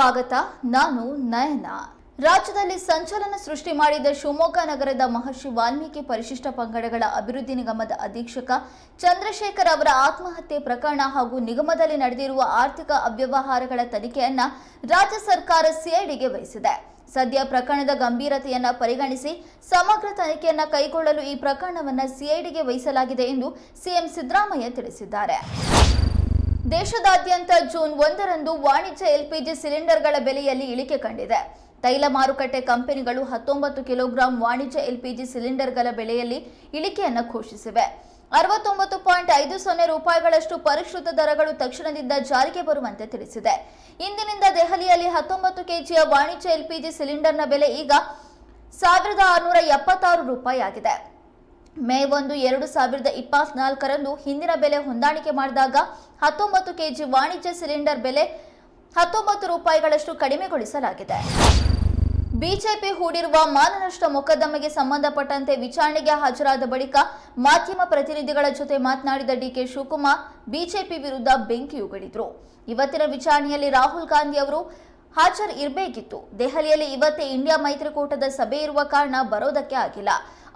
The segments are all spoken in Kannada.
ಸ್ವಾಗತ, ನಾನು ನಯನ. ರಾಜ್ಯದಲ್ಲಿ ಸಂಚಲನ ಸೃಷ್ಟಿ ಮಾಡಿದ ಶಿವಮೊಗ್ಗ ನಗರದ ಮಹರ್ಷಿ ವಾಲ್ಮೀಕಿ ಪರಿಶಿಷ್ಟ ಪಂಗಡಗಳ ಅಭಿವೃದ್ಧಿ ನಿಗಮದ ಅಧೀಕ್ಷಕ ಚಂದ್ರಶೇಖರ್ ಅವರ ಆತ್ಮಹತ್ಯೆ ಪ್ರಕರಣ ಹಾಗೂ ನಿಗಮದಲ್ಲಿ ನಡೆದಿರುವ ಆರ್ಥಿಕ ಅವ್ಯವಹಾರಗಳ ತನಿಖೆಯನ್ನ ರಾಜ್ಯ ಸರ್ಕಾರ ಸಿಐಡಿಗೆ ವಹಿಸಿದೆ. ಸದ್ಯ ಪ್ರಕರಣದ ಗಂಭೀರತೆಯನ್ನ ಪರಿಗಣಿಸಿ ಸಮಗ್ರ ತನಿಖೆಯನ್ನ ಕೈಗೊಳ್ಳಲು ಈ ಪ್ರಕರಣವನ್ನ ಸಿಐಡಿಗೆ ವಹಿಸಲಾಗಿದೆ ಎಂದು ಸಿಎಂ ಸಿದ್ದರಾಮಯ್ಯ ತಿಳಿಸಿದ್ದಾರೆ. ದೇಶದಾದ್ಯಂತ ಜೂನ್ ಒಂದರಂದು ವಾಣಿಜ್ಯ ಎಲ್ಪಿಜಿ ಸಿಲಿಂಡರ್ಗಳ ಬೆಲೆಯಲ್ಲಿ ಇಳಿಕೆ ಕಂಡಿದೆ. ತೈಲ ಮಾರುಕಟ್ಟೆ ಕಂಪನಿಗಳು ಹತ್ತೊಂಬತ್ತು ಕಿಲೋಗ್ರಾಂ ವಾಣಿಜ್ಯ ಎಲ್ಪಿಜಿ ಸಿಲಿಂಡರ್ಗಳ ಬೆಲೆಯಲ್ಲಿ ಇಳಿಕೆಯನ್ನು ಘೋಷಿಸಿವೆ. ಅರವತ್ತೊಂಬತ್ತು ಪಾಯಿಂಟ್ ಐದು ಸೊನ್ನೆ ರೂಪಾಯಿಗಳಷ್ಟು ಪರಿಷ್ಕೃತ ದರಗಳು ತಕ್ಷಣದಿಂದ ಜಾರಿಗೆ ಬರುವಂತೆ ತಿಳಿಸಿದೆ. ಇಂದಿನಿಂದ ದೆಹಲಿಯಲ್ಲಿ ಹತ್ತೊಂಬತ್ತು ಕೆಜಿಯ ವಾಣಿಜ್ಯ ಎಲ್ಪಿಜಿ ಸಿಲಿಂಡರ್ನ ಬೆಲೆ ಈಗ ಸಾವಿರದ ಆರುನೂರ ಎಪ್ಪತ್ತಾರು ರೂಪಾಯಿ ಆಗಿದೆ ಮೇ ಒಂದು ಎರಡು ಸಾವಿರದ ಇಪ್ಪತ್ನಾಲ್ಕರಂದು ಹಿಂದಿನ ಬೆಲೆ ಹೊಂದಾಣಿಕೆ ಮಾಡಿದಾಗ ಹತ್ತೊಂಬತ್ತು ಕೆಜಿ ವಾಣಿಜ್ಯ ಸಿಲಿಂಡರ್ ಬೆಲೆ ಹತ್ತೊಂಬತ್ತು ರೂಪಾಯಿಗಳಷ್ಟು ಕಡಿಮೆಗೊಳಿಸಲಾಗಿದೆ. ಬಿಜೆಪಿ ಹೂಡಿರುವ ಮಾನನಷ್ಟ ಮೊಕದ್ದಮೆಗೆ ಸಂಬಂಧಪಟ್ಟಂತೆ ವಿಚಾರಣೆಗೆ ಹಾಜರಾದ ಬಳಿಕ ಮಾಧ್ಯಮ ಪ್ರತಿನಿಧಿಗಳ ಜೊತೆ ಮಾತನಾಡಿದ ಡಿಕೆ ಶಿವಕುಮಾರ್, ಬಿಜೆಪಿ ವಿರುದ್ಧ ಬೆಂಕಿ ಉಗಳಿದ್ರು. ಇವತ್ತಿನ ವಿಚಾರಣೆಯಲ್ಲಿ ರಾಹುಲ್ ಗಾಂಧಿ ಅವರು ಹಾಜರ್ ಇರಬೇಕಿತ್ತು ದೆಹಲಿಯಲ್ಲಿ ಇವತ್ತೇ ಇಂಡಿಯಾ ಮೈತ್ರಿಕೂಟದ ಸಭೆ ಇರುವ ಕಾರಣ ಬರೋದಕ್ಕೆ ಆಗಿಲ್ಲ.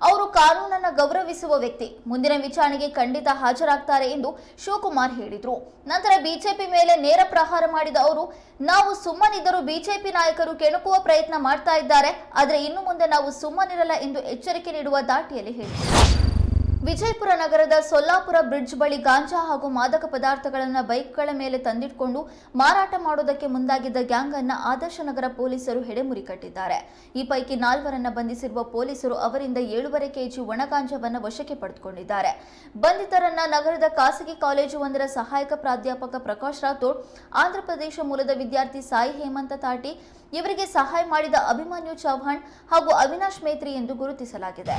ಅವರು ಕಾನೂನನ್ನು ಗೌರವಿಸುವ ವ್ಯಕ್ತಿ. ಮುಂದಿನ ವಿಚಾರಣೆಗೆ ಖಂಡಿತ ಹಾಜರಾಗ್ತಾರೆ ಎಂದು ಶಿವಕುಮಾರ್ ಹೇಳಿದರು. ನಂತರ ಬಿಜೆಪಿ ಮೇಲೆ ನೇರ ಪ್ರಹಾರ ಮಾಡಿದ ಅವರು, ನಾವು ಸುಮ್ಮನಿದ್ದರೂ ಬಿಜೆಪಿ ನಾಯಕರು ಕೆಣಕುವ ಪ್ರಯತ್ನ ಮಾಡ್ತಾ ಇದ್ದಾರೆ, ಆದರೆ ಇನ್ನು ಮುಂದೆ ನಾವು ಸುಮ್ಮನಿರಲ್ಲ ಎಂದು ಎಚ್ಚರಿಕೆ ನೀಡುವ ದಾಟಿಯಲ್ಲಿ ಹೇಳಿದರು. ವಿಜಯಪುರ ನಗರದ ಸೊಲ್ಲಾಪುರ ಬ್ರಿಡ್ಜ್ ಬಳಿ ಗಾಂಜಾ ಹಾಗೂ ಮಾದಕ ಪದಾರ್ಥಗಳನ್ನು ಬೈಕ್ಗಳ ಮೇಲೆ ತಂದಿಟ್ಕೊಂಡು ಮಾರಾಟ ಮಾಡೋದಕ್ಕೆ ಮುಂದಾಗಿದ್ದ ಗ್ಯಾಂಗ್ ಅನ್ನ ಆದರ್ಶ ನಗರ ಪೊಲೀಸರು ಹೆಡೆಮುರಿ ಕಟ್ಟಿದ್ದಾರೆ. ಈ ಪೈಕಿ ನಾಲ್ವರನ್ನ ಬಂಧಿಸಿರುವ ಪೊಲೀಸರು ಅವರಿಂದ ಏಳೂವರೆ ಕೆಜಿ ಒಣಗಾಂಜಾವನ್ನು ವಶಕ್ಕೆ ಪಡೆದುಕೊಂಡಿದ್ದಾರೆ. ಬಂಧಿತರನ್ನ ನಗರದ ಖಾಸಗಿ ಕಾಲೇಜು ಒಂದರ ಸಹಾಯಕ ಪ್ರಾಧ್ಯಾಪಕ ಪ್ರಕಾಶ್ ರಾಥೋಡ್ ಆಂಧ್ರಪ್ರದೇಶ ಮೂಲದ ವಿದ್ಯಾರ್ಥಿ ಸಾಯಿ ಹೇಮಂತ ತಾಟಿ, ಇವರಿಗೆ ಸಹಾಯ ಮಾಡಿದ ಅಭಿಮನ್ಯು ಚೌಹಾಣ್ ಹಾಗೂ ಅವಿನಾಶ್ ಮೇತ್ರಿ ಎಂದು ಗುರುತಿಸಲಾಗಿದೆ.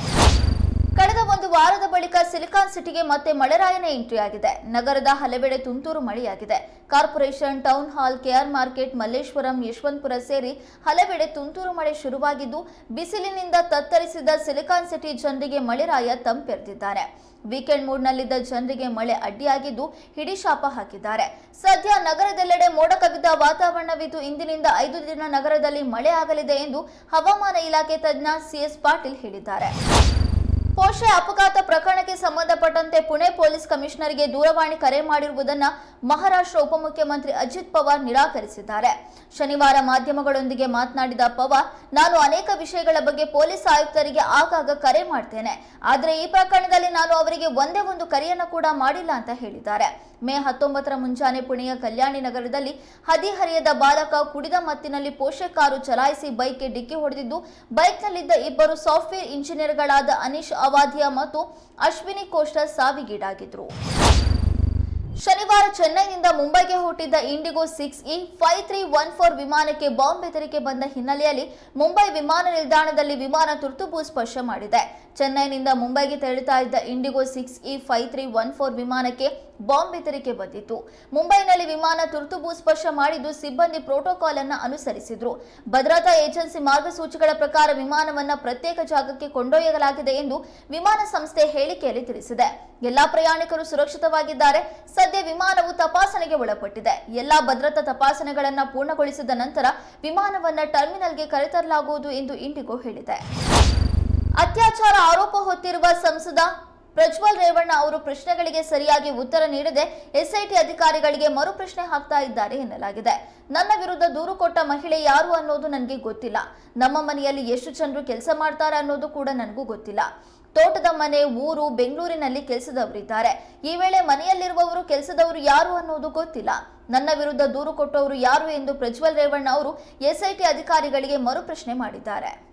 ಕಳೆದ ಒಂದು ವಾರದ ಬಳಿಕ ಸಿಲಿಕಾನ್ ಸಿಟಿಗೆ ಮತ್ತೆ ಮಳೆರಾಯನ ಎಂಟ್ರಿ ಆಗಿದೆ. ನಗರದ ಹಲವೆಡೆ ತುಂತುರು ಮಳೆಯಾಗಿದೆ. Corporation, town hall KR market, Malleshwaram, Yeshwanthpur ಸೇರಿ ಹಲವೆಡೆ ತುಂತುರು ಮಳೆ ಶುರುವಾಗಿದ್ದು, ಬಿಸಿಲಿನಿಂದ ತತ್ತರಿಸಿದ ಸಿಲಿಕಾನ್ ಸಿಟಿ ಜನರಿಗೆ ಮಳೆರಾಯ ತಂಪೆರೆದಿದ್ದಾರೆ. ವೀಕೆಂಡ್ ಮೂಡ್ನಲ್ಲಿದ್ದ ಜನರಿಗೆ ಮಳೆ ಅಡ್ಡಿಯಾಗಿದ್ದು ಹಿಡಿಶಾಪ ಹಾಕಿದ್ದಾರೆ. ಸದ್ಯ ನಗರದೆಲ್ಲೆಡೆ ಮೋಡ ಕವಿದ ವಾತಾವರಣವಿದ್ದು, ಇಂದಿನಿಂದ ಐದು ದಿನ ನಗರದಲ್ಲಿ ಮಳೆ ಆಗಲಿದೆ ಎಂದು ಹವಾಮಾನ ಇಲಾಖೆ ತಜ್ಞ ಸಿಎಸ್ ಪಾಟೀಲ್ ಹೇಳಿದ್ದಾರೆ. ಪೋಷೆ ಅಪಘಾತ ಪ್ರಕರಣಕ್ಕೆ ಸಂಬಂಧಪಟ್ಟಂತೆ ಪುಣೆ ಪೊಲೀಸ್ ಕಮಿಷನರ್ಗೆ ದೂರವಾಣಿ ಕರೆ ಮಾಡಿರುವುದನ್ನು ಮಹಾರಾಷ್ಟ್ರ ಉಪಮುಖ್ಯಮಂತ್ರಿ ಅಜಿತ್ ಪವಾರ್ ನಿರಾಕರಿಸಿದ್ದಾರೆ. ಶನಿವಾರ ಮಾಧ್ಯಮಗಳೊಂದಿಗೆ ಮಾತನಾಡಿದ ಪವಾರ್, ನಾನು ಅನೇಕ ವಿಷಯಗಳ ಬಗ್ಗೆ ಪೊಲೀಸ್ ಆಯುಕ್ತರಿಗೆ ಆಗಾಗ ಕರೆ ಮಾಡ್ತೇನೆ. ಆದರೆ ಈ ಪ್ರಕರಣದಲ್ಲಿ ನಾನು ಅವರಿಗೆ ಒಂದೇ ಒಂದು ಕರೆಯನ್ನು ಕೂಡ ಮಾಡಿಲ್ಲ ಅಂತ ಹೇಳಿದ್ದಾರೆ. ಮೇ ಹತ್ತೊಂಬತ್ತರ ಮುಂಜಾನೆ ಪುಣೆಯ ಕಲ್ಯಾಣಿ ನಗರದಲ್ಲಿ ಹದಿಹರಿಯದ ಬಾಲಕ ಕುಡಿದ ಮತ್ತಿನಲ್ಲಿ ಪೋಷೆ ಕಾರು ಚಲಾಯಿಸಿ ಬೈಕ್ಗೆ ಡಿಕ್ಕಿ ಹೊಡೆದಿದ್ದು, ಬೈಕ್ನಲ್ಲಿದ್ದ ಇಬ್ಬರು ಸಾಫ್ಟ್ವೇರ್ ಇಂಜಿನಿಯರ್ಗಳಾದ ಅನೀಶ್ ಅವಾಧಿಯಾ ಮತ್ತು ಅಶ್ವಿನಿ ಕೋಷ್ಟ ಸಾವಿಗೀಡಾಗಿದ್ರು. ಚೆನ್ನೈನಿಂದ ಮುಂಬೈಗೆ ಹೊರಟಿದ್ದ IndiGo six E five three one four ವಿಮಾನಕ್ಕೆ ಬಾಂಬ್ ಬೆದರಿಕೆ ಬಂದ ಹಿನ್ನೆಲೆಯಲ್ಲಿ ಮುಂಬೈ ವಿಮಾನ ನಿಲ್ದಾಣದಲ್ಲಿ ವಿಮಾನ ತುರ್ತು ಭೂಸ್ಪರ್ಶ ಮಾಡಿದೆ. ಚೆನ್ನೈನಿಂದ ಮುಂಬೈಗೆ ತೆರಳುತ್ತಾ ಇದ್ದ IndiGo six E five three one four ವಿಮಾನಕ್ಕೆ ಬಾಂಬ್ ಬೆದರಿಕೆ ಬಂದಿತ್ತು. ಮುಂಬೈನಲ್ಲಿ ವಿಮಾನ ತುರ್ತು ಭೂಸ್ಪರ್ಶ ಮಾಡಿದ್ದು ಸಿಬ್ಬಂದಿ ಪ್ರೋಟೋಕಾಲ್ ಅನ್ನು ಅನುಸರಿಸಿದ್ರು. ಭದ್ರತಾ ಏಜೆನ್ಸಿ ಮಾರ್ಗಸೂಚಿಗಳ ಪ್ರಕಾರ ವಿಮಾನವನ್ನ ಪ್ರತ್ಯೇಕ ಜಾಗಕ್ಕೆ ಕೊಂಡೊಯ್ಯಲಾಗಿದೆ ಎಂದು ವಿಮಾನ ಸಂಸ್ಥೆ ಹೇಳಿಕೆಯಲ್ಲಿ ತಿಳಿಸಿದೆ. ಎಲ್ಲಾ ಪ್ರಯಾಣಿಕರು ಸುರಕ್ಷಿತವಾಗಿದ್ದಾರೆ. ಸದ್ಯ ವಿಮಾನವು ತಪಾಸಣೆಗೆ ಒಳಪಟ್ಟಿದೆ. ಎಲ್ಲಾ ಭದ್ರತಾ ತಪಾಸಣೆಗಳನ್ನು ಪೂರ್ಣಗೊಳಿಸಿದ ನಂತರ ವಿಮಾನವನ್ನ ಟರ್ಮಿನಲ್ಗೆ ಕರೆತರಲಾಗುವುದು ಎಂದು ಇಂಡಿಗೋ ಹೇಳಿದೆ. ಅತ್ಯಾಚಾರ ಆರೋಪ ಹೊತ್ತಿರುವ ಸಂಸದ ಪ್ರಜ್ವಲ್ ರೇವಣ್ಣ ಅವರು ಪ್ರಶ್ನೆಗಳಿಗೆ ಸರಿಯಾಗಿ ಉತ್ತರ ನೀಡದೆ ಎಸ್ಐಟಿ ಅಧಿಕಾರಿಗಳಿಗೆ ಮರು ಪ್ರಶ್ನೆ ಹಾಕ್ತಾ ಇದ್ದಾರೆ ಎನ್ನಲಾಗಿದೆ. ನನ್ನ ವಿರುದ್ಧ ದೂರು ಕೊಟ್ಟ ಮಹಿಳೆ ಯಾರು ಅನ್ನೋದು ನನಗೆ ಗೊತ್ತಿಲ್ಲ. ನಮ್ಮ ಮನೆಯಲ್ಲಿ ಎಷ್ಟು ಜನರು ಕೆಲಸ ಮಾಡ್ತಾರೆ ಅನ್ನೋದು ಕೂಡ ನನಗೂ ಗೊತ್ತಿಲ್ಲ. ತೋಟದ ಮನೆ, ಊರು, ಬೆಂಗಳೂರಿನಲ್ಲಿ ಕೆಲಸದವರಿದ್ದಾರೆ. ಈ ವೇಳೆ ಮನೆಯಲ್ಲಿರುವವರು ಕೆಲಸದವರು ಯಾರು ಅನ್ನೋದು ಗೊತ್ತಿಲ್ಲ. ನನ್ನ ವಿರುದ್ಧ ದೂರು ಕೊಟ್ಟವರು ಯಾರು ಎಂದು ಪ್ರಜ್ವಲ್ ರೇವಣ್ಣ ಅವರು ಎಸ್ಐಟಿ ಅಧಿಕಾರಿಗಳಿಗೆ ಮರುಪ್ರಶ್ನೆ ಮಾಡಿದ್ದಾರೆ.